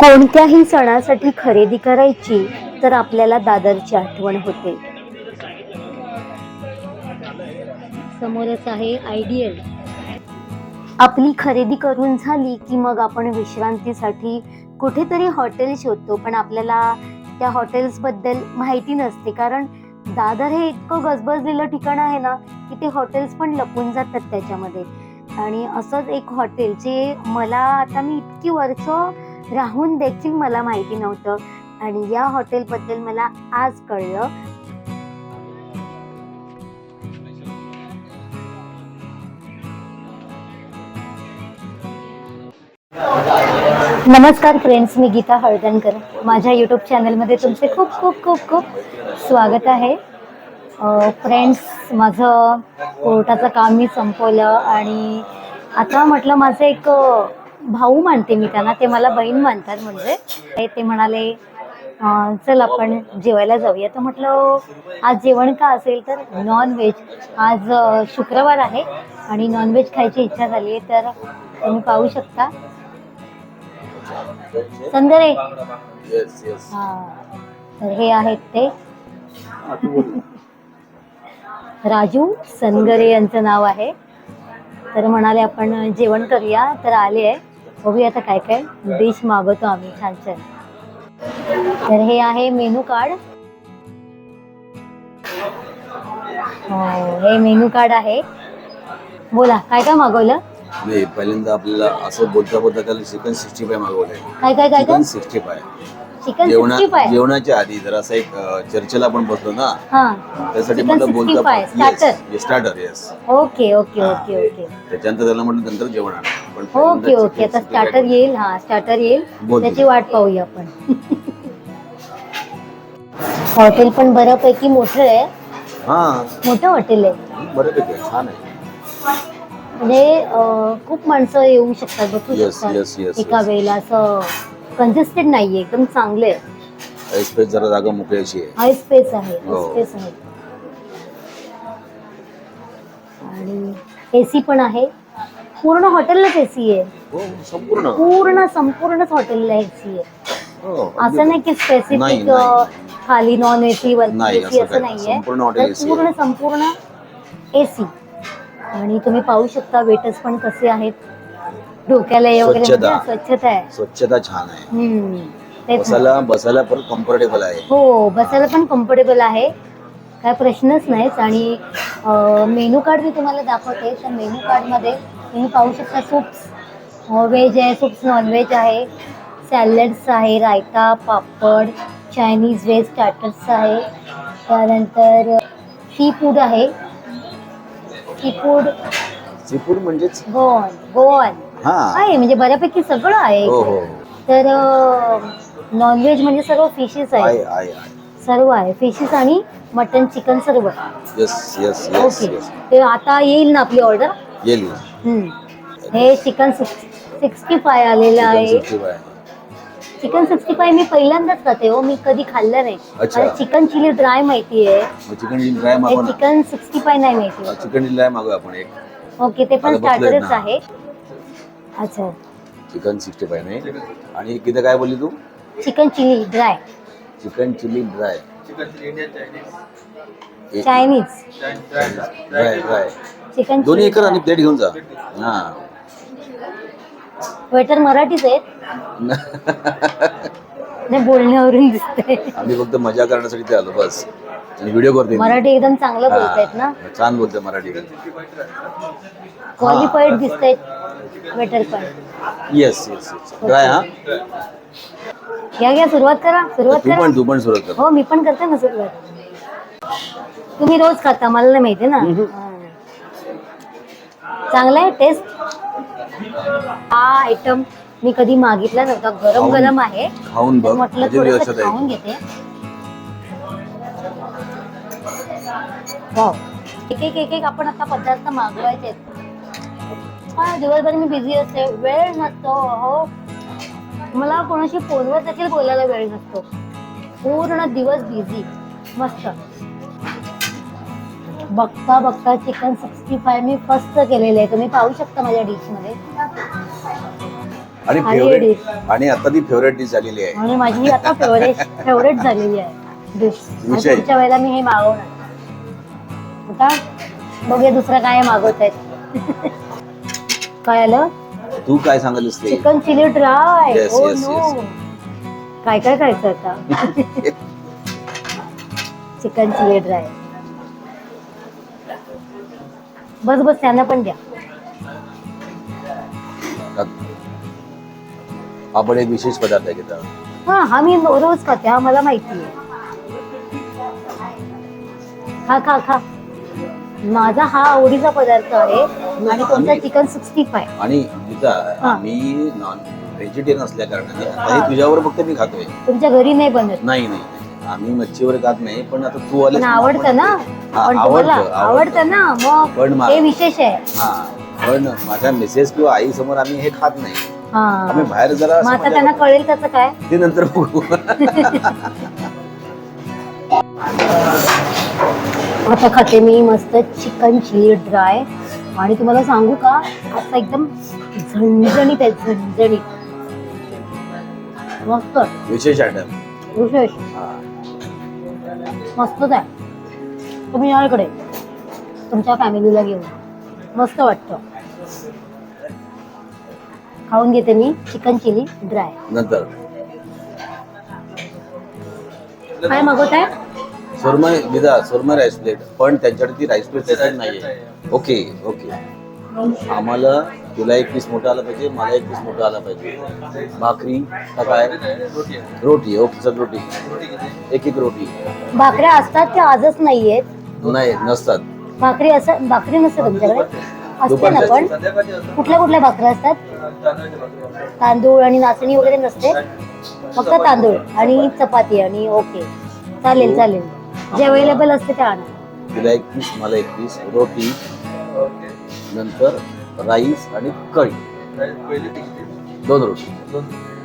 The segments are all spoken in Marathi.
कोणत्याही सणासाठी खरेदी करायची तर आपल्याला दादरची आठवण होते. समोरच आहे आयडियल. आपली खरेदी करून झाली की मग आपण विश्रांतीसाठी कुठेतरी हॉटेल शोधतो पण आपल्याला त्या हॉटेल्सबद्दल माहिती नसते. कारण दादर हे इतकं गजबजलेलं ठिकाण आहे ना की ते हॉटेल्स पण लपून जातात त्याच्यामध्ये. आणि असंच एक हॉटेल जे मला आता मी इतकी वर्ष राहून देखील मला माहिती नव्हतं. आणि या हॉटेलबद्दल मला आज कळलं. नमस्कार फ्रेंड्स मी गीता हळदणकर. माझ्या यूट्यूब चॅनलमध्ये तुमचे खूप खूप खूप खूप स्वागत आहे. फ्रेंड्स माझं कोर्टाचं काम मी संपवलं आणि आता म्हटलं माझं एक भाऊ मानते मी त्यांना ते मला बहीण मानतात म्हणजे. ते- म्हणाले चल आपण जेवायला जाऊया. तर म्हटलं आज जेवण का असेल तर नॉन व्हेज आज शुक्रवार आहे आणि नॉन व्हेज खायची इच्छा झाली आहे तर तुम्ही पाहू शकता. संदरे. येस येस हा तर हे आहेत ते. राजू सनगरे यांचं नाव आहे. तर म्हणाले आपण जेवण करूया. तर आले आहे. बघूया आता काय काय डिश मागवतो आम्ही छान छान. तर हे आहे मेनू कार्ड. हो हे मेनू कार्ड आहे. बोला काय काय मागवलं? नाही पहिल्यांदा आपल्याला असं बोलता बोलता त्याला चिकन सिक्स्टी फाय मागवलंय. काय काय काय काय? चिकन सिक्स्टी फाय चिकन जेवणा सिक्स्टी फाय. जेवणाच्या आधी जर असं एक अं, चर्चेला आपण बसलो ना हा. त्यासाठी चिकन म्हटलं 65, बोलता. Starter yes okay okay okay okay. त्याच्यानंतर त्याला म्हटलं नंतर जेवण आण. पण ओके पहिल्यांदा ओके. आता 65 स्टार्टर येईल हा स्टार्टर येईल. बोल. त्याची वाट पाहूया आपण. हॉटेल पण बऱ्यापैकी मोठं आहे. हा. मोठं हॉटेल आहे. बऱ्यापैकी आहे, छान आहे. म्हणजे अं, खूप माणसं येऊ शकतात बसू Yes, शकतात. yes, yes, एका. वेळेला असं कंजेस्टेड नाहीये एकदम चांगलं आहे. स्पेस जरा जागा मोकळी अशी आहे. हाय स्पेस आहे हो. स्पेस आहे. आणि एसी पण आहे. पूर्ण हॉटेललाच एसी आहे. हो संपूर्ण. पूर्ण संपूर्णच हॉटेलला एसी आहे. हो, असं नाही की नाही, स्पेसिफिक नाही. खाली नॉन एसी वरती नाही, एसी असं असं काही. नाहीये. संपूर्ण हॉटेल तर AC आहे. पूर्ण संपूर्ण एसी आणि तुम्ही पाहू शकता वेटर्स पण कसे आहेत. डोक्याला वगैरे स्वच्छता. म्हणजे स्वच्छता आहे. स्वच्छता छान आहे. हम्म. तेच ना. बसायला बसायला पण कम्फर्टेबल आहे. हो बसायला पण कम्फर्टेबल आहे. काय प्रश्नच नाहीच. आणि मेनू कार्ड मी तुम्हाला दाखवते. तर मेनू कार्डमध्ये तुम्ही पाहू शकता सूप्स व्हेज आहे सूप्स नॉनव्हेज आहे. सॅलड्स आहे raita papad Chinese veg starters आहे. त्यानंतर सी फूड आहे. सी फूड सी फूड म्हणजेच गोवन गोवन हा. आहे म्हणजे बऱ्यापैकी सगळं आहे हो. हो. तर नॉनव्हेज म्हणजे सर्व फिशेस आहे आहे आहे आहे. सर्व आहे. फिशेस आणि मटन चिकन सर्व. Yes yes yes okay yes आता येईल ना आपली ऑर्डर येईल हे चिकन सिक्स्टी फाय आलेलं आहे. चिकन सिक्स्टी फाय मी पहिल्यांदाच खाते हो मी कधी खाल्लं नाही. अच्छा. मला चिकन चिली ड्राय माहिती आहे. चिकन ड्राय मागव चिकन सिक्स्टी फाय नाही माहिती. चिकन चिली ड्राय मागव आपण एक. ओके ते पण आता बसलोय स्टार्टरच ना. आहे. अच्छा. चिकन सिक्स्टी फाय नाही. आणि किती काय बोलली तू? Chicken chilli dry chicken chilli dry Chinese dry dry chicken दोन्ही एकर आणि प्लेट घेऊन जा. हा. वेटर मराठीच आहेत? नाही बोलण्यावरून दिसते आम्ही फक्त मजा करण्यासाठी ते आलो बस. आणि व्हिडिओ करते मी. मराठी एकदम चांगलं बोलतायत ना? छान बोलते मराठी. क्वालिफाईड दिसतायत वेटर पण. येस येस येस ड्राय हा. घ्या घ्या सुरुवात करा सुरुवात तू करा. पण तू पण सुरुवात कर. हो मी पण करते ना सुरुवात. तुम्ही रोज खाता मला नाही माहिती ना. हा. चांगला आहे टेस्ट हा आयटम मी कधी मागितला नव्हता. गरम खाऊन- गरम आहे. खाऊन बघ म्हटलं म्हणजे थोडंसं खाऊन घेते. वाव एक एक एक एक आपण आता पदार्थ मागवायचे. हा दिवसभर मी बिझी असते वेळ नसतो हो. मला कोणाशी फोनवर देखील बोलायला वेळ नसतो. पूर्ण दिवस बिझी मस्त. बघता बघता चिकन सिक्स्टी फाय मी फर्स्ट केलेलं आहे. तुम्ही पाहू शकता माझ्या डिशमध्ये आणि फेवरेट. आणि आता ती फेवरेट डिश झालेली आहे. आणि माझी ही आता फेवरेट फेवरेट झालेली आहे. डिश. पुढच्या वेळेला मी हे मागवणार. आता बघूया दुसरं काय मागवत आहेत. काय आलं? तू काय सांगालीस ते चिकन चिली ड्राय Yes, ओ yes, नो yes. काय काय खायचं आता? चिकन चिली ड्राय बस बस त्यांना पण द्या. आपण एक विशेष पदार्थ आहे घेता. हा हा मी रोज खाते हा मला माहिती आहे. खा खा खा. माझा हा आवडीचा पदार्थ आहे. आणि तुमचा चिकन सिक्स्टी फाय. आणि गीता हा. नॉन व्हेजिटेरियन असल्या कारणाने आता हे तुझ्यावर फक्त मी खातोय. तुमच्या घरी नाही बनत. नाही नाही. आम्ही मच्छी वगैरे खात नाही पण आता तू आले पण आवडतं ना? पण तुम्हाला आवडतं, ना? पण मग मा- हे विशेष आहे. हा पण माझ्या मिसेस किंवा आई समोर आम्ही हे खात नाही. आम्ही हा बाहेर जरा मग असं आता त्यांना मजा- कळेल त्याचं काय? ते नंतर बघू. आता खाते मी मस्त चिकन चिली ड्राय. आणि तुम्हाला सांगू का असा एकदम झणझणीत आहे झणझणीत. मस्त. विशेष आयटम विशेष. मस्तच आहे. तुम्ही या इकडे. तुमच्या फॅमिलीला घेऊन. मस्त वाटतं. खाऊन घेते मी चिकन चिली ड्राय. नंतर. काय मागवत आहे सुरमय विदा सुरमय राईस प्लेट पण त्यांच्याकडे ती राईस प्लेट सिस्टम नाहीये. Okay okay. आम्हाला तुला एक पीस मोठा आला पाहिजे मला एक पीस मोठा आला पाहिजे. भाकरी का काय? रोटी ओके सर रोटी. एक एक रोटी. भाकऱ्या असतात त्या आजच नाहीयेत. नाही नसतात. भाकरी असं भाकरी नसते तुमच्याकडे? असते ना पण? कुठल्या कुठल्या भाकऱ्या असतात? तांदूळ आणि नाचणी वगैरे नसते? फक्त तांदूळ आणि चपाती आणि ओके. चालेल चालेल. जे अवेलेबल असते ते आणा. तिला एक पीस मला एक पीस रोटी नंतर राईस आणि कढी दोन रोटी.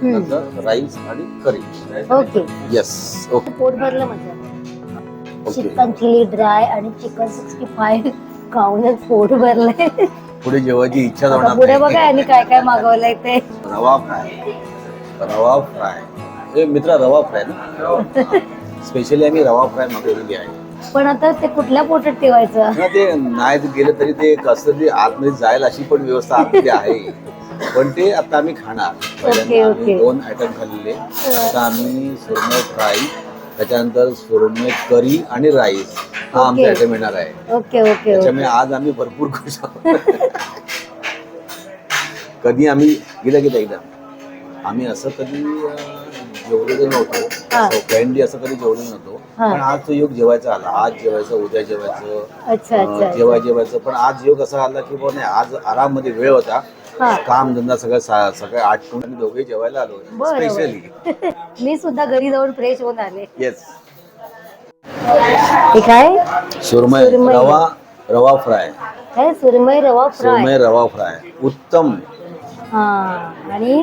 नंतर राईस आणि कढी ओके येस ओके पोट भरलं माझं. ओके चिकन चिली ड्राय आणि चिकन सिक्स्टी फाय खाऊनच पोट भरलंय. पुढे जेवायची इच्छा होणार पुढे. बघा यांनी काय काय मागवलंय ते. रवा फ्राय. रवा फ्राय. मित्रा रवा फ्राय ना? स्पेशली आम्ही रवा फ्राय मागवलेली आहे. पण आता ते कुठल्या पोटात ठेवायचं? ना ते नाही गेलं तरी ते कसं तरी आतमध्ये जायला अशी पण व्यवस्था आतमध्ये आहे. पण ते आता आम्ही खाणार. पहिल्यांदा आम्ही ओके. दोन आयटम खाल्लेले. आता आम्ही सुरमई फ्राय त्याच्यानंतर सुरमई करी आणि राईस हा आमचा. आयटम येणार आहे. Okay okay okay. त्याच्यामुळे आज आम्ही भरपूर खुश आहोत. कधी आम्ही गेलं गेलं एकदा? आम्ही असं कधी अं, जेवलेलो नव्हतो हा. फ्रेंडली असं कधी जेवलो नव्हतो हा. पण आज तो योग जेवायचा आला. आज जेवायचं उद्या जेवायचं अच्छा अच्छा अं, जेवाय जेवायचं पण आज योग असा आला की बुवा नाही आज आराममध्ये वेळ होता. हा. काम धंदा सगळं सा- सगळं आटपून आम्ही दोघे जेवायला आलो. बरं, बरं. स्पेशली मी सुद्धा घरी जाऊन फ्रेश होऊन आले. येस हे काय? सुरमई. रवा रवा फ्राय. काय सुरमई रवा फ्राय. सुरमई रवा फ्राय. उत्तम. हा आणि?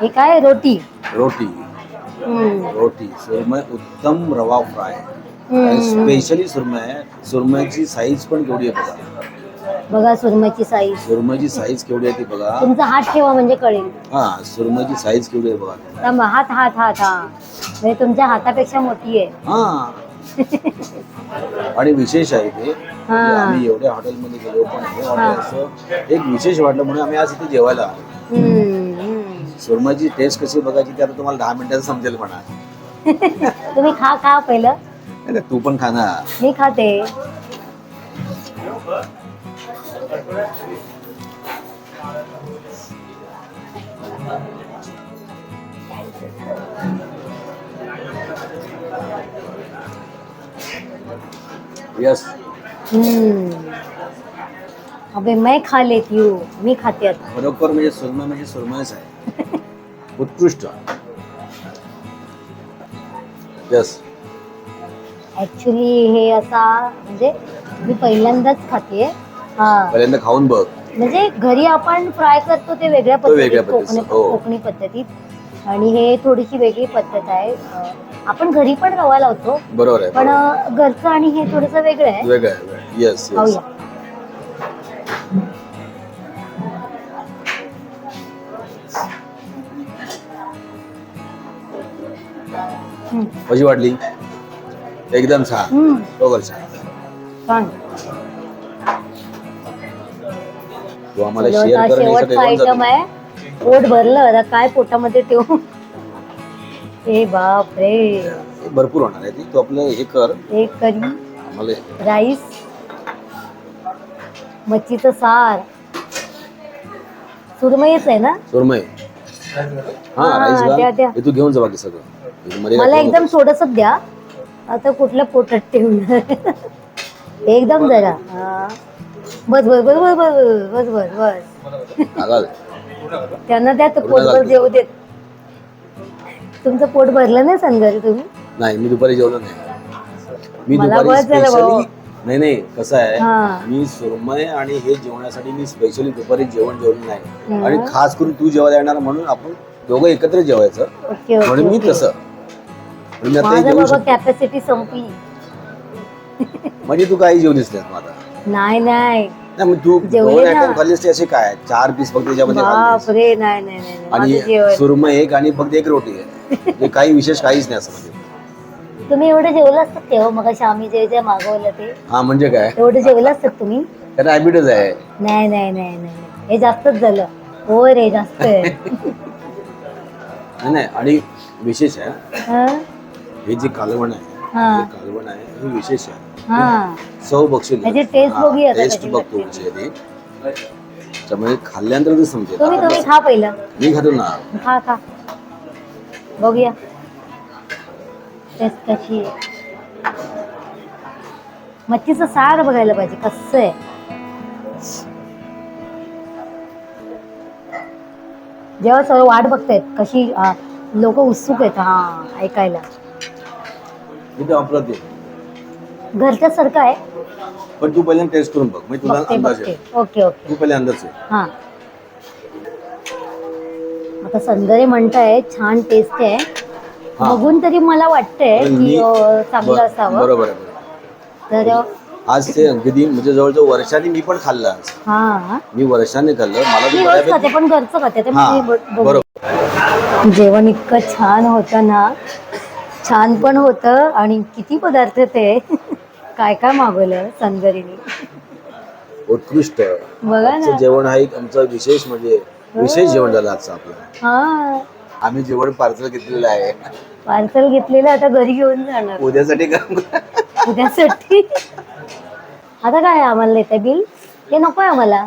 हे काय रोटी. रोटी. हम्म. रोटी. सुरमई उत्तम रवा फ्राय. स्पेशली सुरमई सुरमईची साईज पण केवढी आहे बघा. बघा सुरमईची साईज सुरमईची साईज केवढी आहे ती बघा. तुमचा हात ठेवा म्हणजे कळेल. हा सुरमईची साईज केवढी आहे बघा. त्यामुळे हात हात हात हा. म्हणजे तुमच्या हातापेक्षा मोठी आहे. हा. आणि विशेष आहे ते. हा. आम्ही एवढ्या हॉटेलमध्ये गेलो पण हे. हॉटेल असं एक विशेष वाटलं म्हणून आम्ही आज इथे जेवायला आलो. हम्म. सुरमईची टेस्ट कशी बघायची ते आता तुम्हाला दहा मिनिटात समजेल म्हणा. तुम्ही खा खा पहिलं. नाही, नाही, तू पण खा ना. मी खाते. यस हम्म. अबे मैं खा लेती हूँ. मी खाते आता. बरोबर म्हणजे सुरमई म्हणजे सुरमईच आहे. उत्कृष्ट. यस ऍक्च्युली हे असा म्हणजे मी पहिल्यांदाच खाते हा. पहिल्यांदा खाऊन बघ. म्हणजे घरी आपण फ्राय करतो ते वेगळ्या पद्धतीत कोकणी पद्धतीचं, हो. कोकणी पद्धतीत. आणि हे थोडीशी वेगळी पद्धत आहे. अं, आपण घरी पण रवा लावतो. बरोबर आहे पण बरोबर. अं, घरचं आणि हे थोडंसं वेगळं आहे. वेगळं आहे येस येस खाऊया. कशी वाटली? एकदम छान. बघल छान. तू आम्हाला शेअर शेवटचा आयटम. आहे. पोट भरलं आता काय पोटामध्ये ठेवू? ए बाप रे भरपूर होणार आहे ती. तू आपलं हे कर. एक करी. आम्हाला राईस. मच्छीचं सार. सुरमईच आहे ना? सुरमय हा, हा राईस द्या, घाल द्या. हे तू घेऊन जा बाकी सगळं मध्ये मला एकदम थोडस द्या आता कुठल्या पोटात ठेवणार एकदम जरा हा. बस बस बस बस बस बस बस बस. त्यांना द्या तर पूर्ण पोटभर. जेवू देत तुमचं पोट भरलं नाही संघारी तुम्ही नाही मी दुपारी जेवलो नाही मी मला दुपारी बस झालं भाऊ. स्पेशली नाही नाही कसं आहे. मी सुरमय आणि हे जेवण्यासाठी मी स्पेशली दुपारी जेवण जेवलं नाही. आणि खास करून तू जेवायला येणार म्हणून आपण दोघं एकत्र जेवायचं. म्हणून मी तसं. कॅपॅसिटी संपली. म्हणजे तू काही जेवलीस नाही माझा. नाही नाही. तू दोन. आयटम खाल्लीस ते असे काय? चार पीस फक्त त्याच्यामध्ये. आणि सुरमय एक आणि फक्त एक रोटी आहे. ते काही विशेष काहीच नाही असं म्हणजे. तुम्ही एवढं जेवलं असतात तेव्हा मग आम्ही जे जे मागवलं ते. हा म्हणजे काय? एवढं जेवलं असतात तुम्ही? त्याला हॅबिटच आहे. नाही नाही नाही नाही. हे जास्तच झालं. होय रे जास्त आहे. नाही, नाही आणि विशेष आहे हं? हे जे कालवण आहे हा. हे कालवण आहे हे विशेष आहे. हा. चव बघशील. त्याची taste बघूया आता टेस्ट कशी बघ लागते. तुमची ती. त्यामुळे खाल्ल्यानंतर ते समजेल. तुम्ही तुम्ही खा पहिलं. मी खातो ना. खा खा. बघूया. टेस्ट कशी आहे? मच्छीचं सार बघायला पाहिजे कसं आहे? जेव्हा सर्व वाट बघतायत कशी लोक उत्सुक आहेत. हा ऐकायला. घरच्या सारखं आहे? पण तू पहिल्यांदा टेस्ट करून बघ मी तुला बघते अंदाज बघते. आहे ओके ओके. तू पहिले अंदाज आहे हा. आता संदरे म्हणताय छान टेस्ट आहे. हा. बघून तरी मला वाटतंय की मी- अं, चांगलं बर- असावं. बरोबर आहे बरोबर. तर आज ते अगदी म्हणजे जवळजवळ वर्षाने मी पण खाल्लं आज. हा. मी वर्षाने खाल्लं. मला ते मी रोज बऱ्यापैकी खाते पण घरचं खाते ते हा मी ब- बघू. बरोबर. जेवण इतकं छान होतं ना. छान पण होतं आणि किती पदार्थ ते. काय काय मागवलं संदरीने उत्कृष्ट. बघा आजचं ना. जेवण हा एक आमचा विशेष म्हणजे विशेष जेवण झालं आजचं आपलं. हा. आम्ही जेवण पार्सल घेतलेलं आहे. पार्सल घेतलेलं आता घरी घेऊन जाणार. उद्यासाठी काम उद्यासाठी? आता काय आम्हाला देताय बिल? ते नकोय आम्हाला.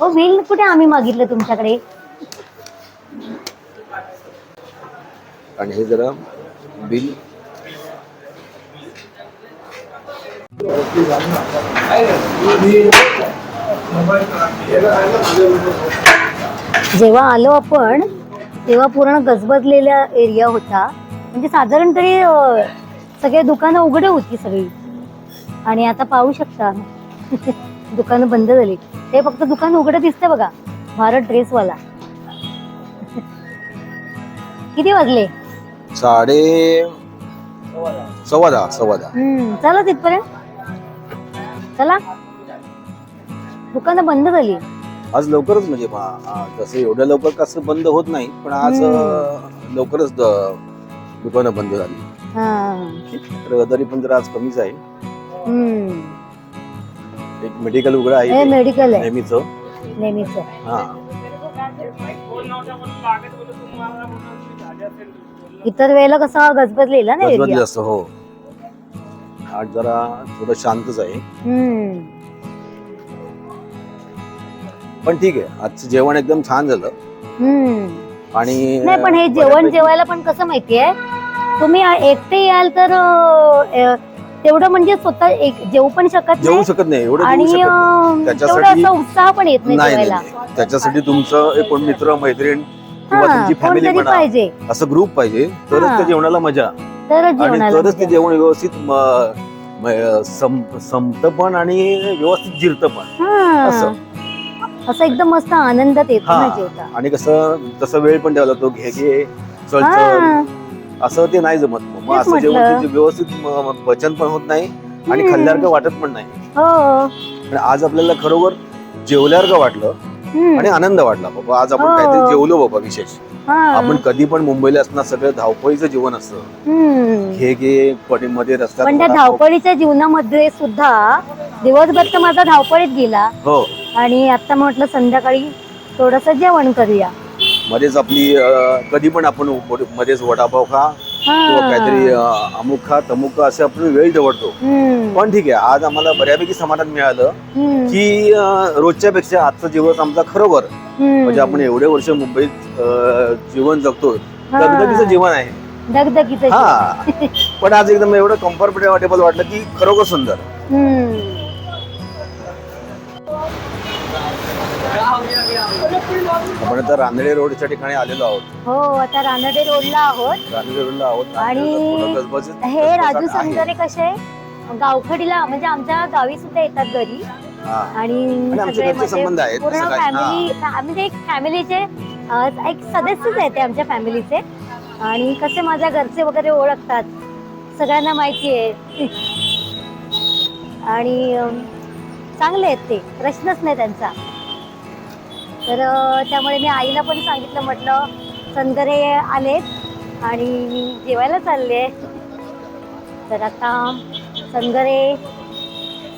हो बिल कुठे आम्ही मागितलं तुमच्याकडे? आणि हे जरा बिल. जेव्हा आलो आपण तेव्हा पूर्ण गजबजलेला एरिया होता. म्हणजे साधारण तरी सगळे दुकानं उघडे होती सगळी. आणि आता पाहू शकता. दुकानं बंद झाली. ते फक्त दुकान उघडं दिसतं बघा. भारत ड्रेसवाला. किती वाजले? साडे सव्वा दहा सव्वा दहा हम्म चला तिथपर्यंत. चला. दुकानं बंद झाली. आज लवकरच म्हणजे तसं एवढ्या लवकर कसं बंद होत नाही पण आज लवकरच दुकानं बंद झाली. हा. तरी पण जरा आज कमीच आहे. एक मेडिकल उघडं आहे मेडिकल आहे. नेहमीच. नेहमीच. हा. इतर वेळेला कसं गजबजलेला ना गजबजलं असतं हो. आज जरा थोडं शांतच आहे. पण ठीक आहे आजचं जेवण एकदम छान झालं हम्म आणि नाही पण हे जेवण बऱ्यापैकी- जेवायला पण कसं माहितीये तुम्ही एकटे याल तर अं, तेवढं म्हणजे स्वतः एक जेवू पण शकत जेवू नाही शकत नाही एवढं आणि जेवू शकत नाही. अं, त्याच्यासाठी- तेवढा असा उत्साह पण येत नाही नाही नाही, जेवायला नाही. त्याच्यासाठी तुमचं एक कोण मित्र मैत्रीण किंवा हा तुमची फॅमिली कोणतरी म्हणा पाहिजे असं ग्रुप पाहिजे तरच हा. त्या जेवणाला मजा तरच आणि जेवणाला तरच ते मजा. जेवण व्यवस्थित म- म- सम- संपतं पण आणि व्यवस्थित जिरतं पण हा. असं. असं एकदम मस्त आनंदात येतो ना जेवता आणि कसं तसं वेळ पण ठेवला तो घे घे चल चल. असं ते नाही जमत मग. तेच असं म्हटलं. जेवण ते व्यवस्थित पचन पण होत नाही आणि हम्म. खाल्ल्यासारखं वाटत पण नाही हो आज आपल्याला खरोखर जेवल्यासारखं वाटलं हम्म. आणि आनंद वाटला बाबा आज आपण हो. काहीतरी जेवलो बाबा विशेष हा आपण कधी पण मुंबईला असणार सगळं धावपळीचं जीवन असतं हम्म. हे घे मध्ये रस्त्यात पण त्या. धावपळीच्या जीवनामध्ये सुद्धा दिवसभर तर माझा धावपळीत गेला हो आणि आता म्हटलं संध्याकाळी थोडस जेवण करूया मध्येच आपली अं, कधी पण आपण मध्येच वडापाव खा किंवा. काहीतरी अं, अमुक खा तमुक खा असे आपण वेळ हम्म. पण ठीक आहे आज आम्हाला बऱ्यापैकी समाधान मिळालं हम्म. की अं, रोजच्या पेक्षा आजचा दिवस आमचा खरोबर हम्म. म्हणजे आपण एवढे वर्ष मुंबईत अं, जीवन जगतो हा. दगदगीचं जीवन आहे दगदगीचं हा पण आज एकदम एवढं कम्फर्टेबल वाटलं की खरोखर सुंदर हम्म. आपण आता रांदळे रोडच्या ठिकाणी आलेलो आहोत. हो आता रानडे रोडला आहोत. रांदळे रोडला आहोत. आणि थोडं गजबजीत- हे गजबजाट राजू आहे. संजरे कसे गावखडीला म्हणजे आमच्या गावी सुद्धा येतात घरी. हा. आणि आमचे सगळे घरचे म्हणजे संबंध आहेत, पूर्ण तसं काय- फॅमिली म्हणजे एक फॅमिलीचे अं, एक सदस्यच आहेत ते आमच्या फॅमिलीचे आणि कसे माझ्या घरचे वगैरे ओळखतात सगळ्यांना माहिती आहे. आणि अं, चांगले आहेत ते. प्रश्नच नाही त्यांचा. तर त्यामुळे मी आईला पण सांगितलं म्हटलं संदरे आलेत आणि मी जेवायला चालले. तर आता संदरे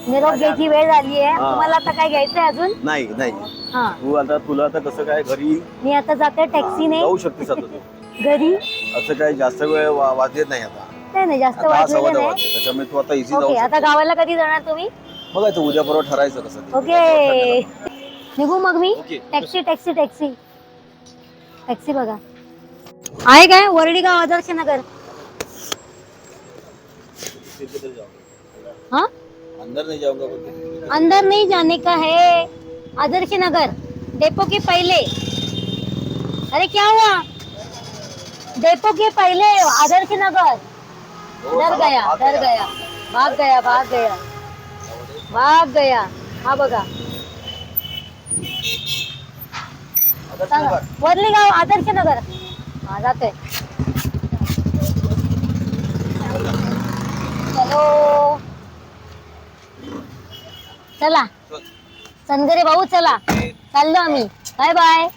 निरोप घ्यायची वेळ झाली आहे. तुम्हाला आता काय घ्यायचंय अजून? नाही नाही. हा. तू आता तुला आता कसं काय घरी मी आता जाते टॅक्सीने. जाऊ शकतेस आता तू. घरी. असं काही जास्त वेळ वा- वाजत नाही आता. नाही नाही जास्त आता हा वाजलेलं सव्वा दहा नाही. वाजले त्याच्यामुळे तू आता इझी जाऊ ओके आता गावाला कधी जाणार तुम्ही? बघायचं उद्या परवा ठरायचं कसं ते. ओके. निघू मग मी. टॅक्सी टॅक्सी टॅक्सी टॅक्सी बघा आहे काय वरडी गाव आदर्श नगर। हाँ? अंदर नहीं जाऊँगा अंदर नहीं जाने का है। आदर्श नगर। डेपो के पहले। अरे क्या हुआ? डेपो के पहले आदर्श नगर। डर गया डर गया। भाग गया भाग गया। भाग गया। हा बघा सांगा. वरली गाव आदर्श नगर. हा जातोय हॅलो. चला. संगरे भाऊ चला. चाललो आम्ही. Bye bye.